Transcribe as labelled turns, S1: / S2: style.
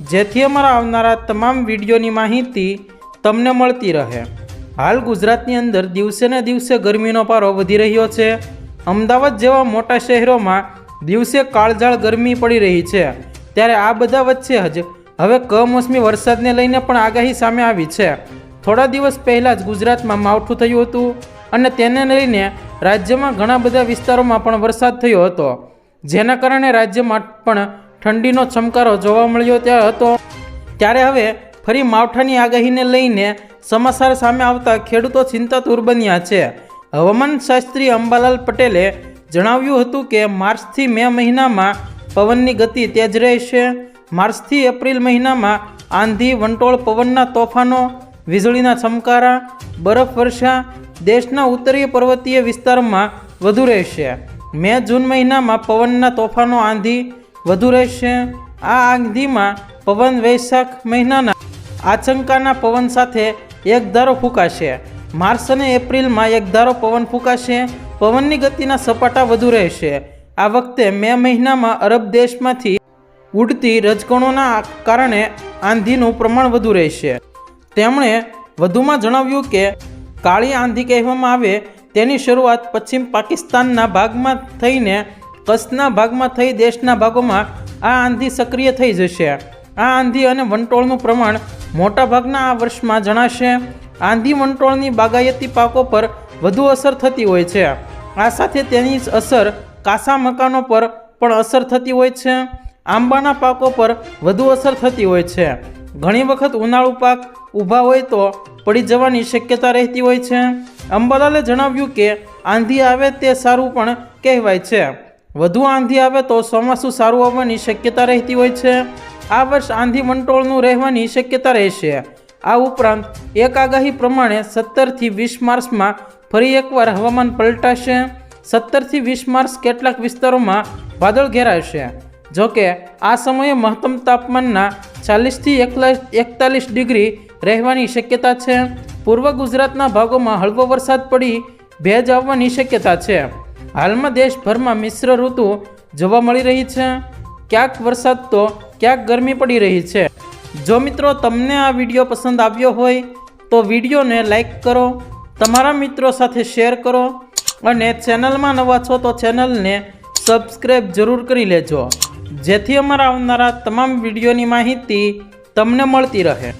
S1: જેથી અમારા આવનારા તમામ વિડીયોની માહિતી તમને મળતી રહે. હાલ ગુજરાતની અંદર દિવસે ને દિવસે ગરમીનો પારો વધી રહ્યો છે. અમદાવાદ જેવા મોટા શહેરોમાં દિવસે કાળઝાળ ગરમી પડી રહી છે. ત્યારે આ બધા વચ્ચે જ હવે કમોસમી વરસાદને લઈને પણ આગાહી સામે આવી છે. થોડા દિવસ પહેલાં જ ગુજરાતમાં માવઠું થયું હતું અને તેને લઈને રાજ્યમાં ઘણા બધા વિસ્તારોમાં પણ વરસાદ થયો હતો. જેના કારણે રાજ્યમાં પણ ઠંડીનો ચમકારો જોવા મળ્યો ત્યાં હતો. ત્યારે હવે ફરી માવઠાની આગાહીને લઈને સમાચાર સામે આવતા ખેડૂતો ચિંતાતુર બન્યા છે. હવામાન શાસ્ત્રી અંબાલાલ પટેલે જણાવ્યું હતું કે માર્ચથી મે મહિનામાં પવનની ગતિ તેજ રહેશે. માર્ચથી એપ્રિલ મહિનામાં આંધી, વંટોળ, પવનના તોફાનો, વીજળીના ચમકારા, બરફ વર્ષા દેશના ઉત્તરીય પર્વતીય વિસ્તારમાં વધુ રહેશે. મે જૂન મહિનામાં પવનના તોફાનો, આંધી વધુ રહેશે. આ આંધીમાં પવન વૈશાખ મહિનાના આચંકાના પવન સાથે એક ધારો ફૂંકાશે. માર્ચ અને એપ્રિલમાં એક ધારો પવન ફૂંકાશે. પવનની ગતિના સપાટા વધુ રહેશે. આ વખતે મે મહિનામાં અરબ દેશમાંથી ઉડતી રજકણોના કારણે આંધીનું પ્રમાણ વધુ રહેશે. તેમણે વધુમાં જણાવ્યું કે, કાળી આંધી કહેવામાં આવે, તેની શરૂઆત પશ્ચિમ પાકિસ્તાનના ભાગમાં થઈને કચ્છના ભાગમાં થઈ દેશના ભાગોમાં આ આંધી સક્રિય થઈ જશે. આ આંધી અને વંટોળનું પ્રમાણ મોટાભાગના આ વર્ષમાં જણાશે. આંધી વંટોળની બાગાયતી પાકો પર વધુ અસર થતી હોય છે. આ સાથે તેની અસર કાસા મકાનો પર પણ અસર થતી હોય છે. આંબાના પાકો પર વધુ અસર થતી હોય છે. ઘણી વખત ઉનાળુ પાક ઊભા હોય તો પડી જવાની શક્યતા રહેતી હોય છે. અંબાલાલે જણાવ્યું કે, આંધી આવે તે સારું પણ કહેવાય છે. વધુ આંધી આવે તો ચોમાસું સારું આવવાની શક્યતા રહેતી હોય છે. આ વર્ષ આંધી વંટોળનું રહેવાની શક્યતા રહેશે. આ ઉપરાંત એક આગાહી પ્રમાણે સત્તરથી વીસ માર્ચમાં ફરી એકવાર હવામાન પલટાશે. સત્તરથી વીસ માર્ચ કેટલાક વિસ્તારોમાં વાદળ ઘેરાશે. જોકે આ સમયે મહત્તમ તાપમાનના ચાલીસથી એકતાલીસ ડિગ્રી રહેવાની શક્યતા છે. પૂર્વ ગુજરાતના ભાગોમાં હળવો વરસાદ પડી ભેજ આવવાની શક્યતા છે. હાલમાં દેશભરમાં મિશ્ર ઋતુ જોવા મળી રહી છે. ક્યાંક વરસાદ તો ક્યાંક ગરમી પડી રહી છે. જો મિત્રો તમને આ વીડિયો પસંદ આવ્યો હોય, તો વિડીયોને લાઈક કરો, તમારા મિત્રો સાથે શેર કરો અને ચેનલમાં નવા છો તો ચેનલને સબસ્ક્રાઈબ જરૂર કરી લેજો. જેથી અમારા આવનારા તમામ વિડીયોની માહિતી તમને મળતી રહે.